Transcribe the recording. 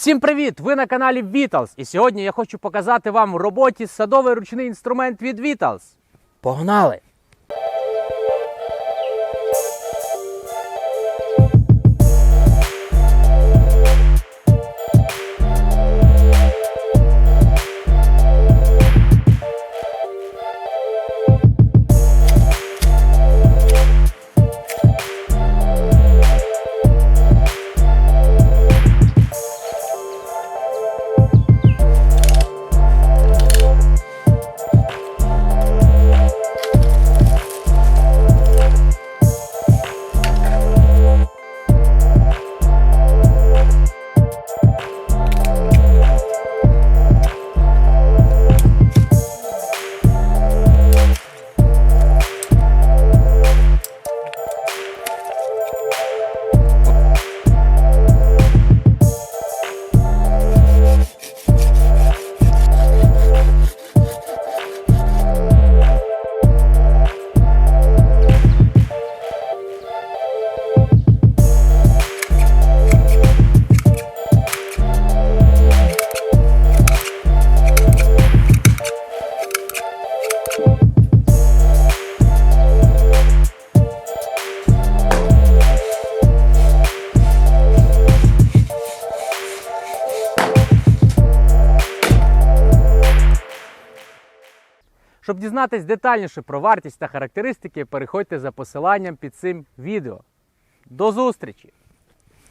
Всім привіт! Ви на каналі Vitals. І сьогодні я хочу показати вам в роботі садовий ручний інструмент від Vitals. Погнали! Щоб дізнатись детальніше про вартість та характеристики, переходьте за посиланням під цим відео. До зустрічі!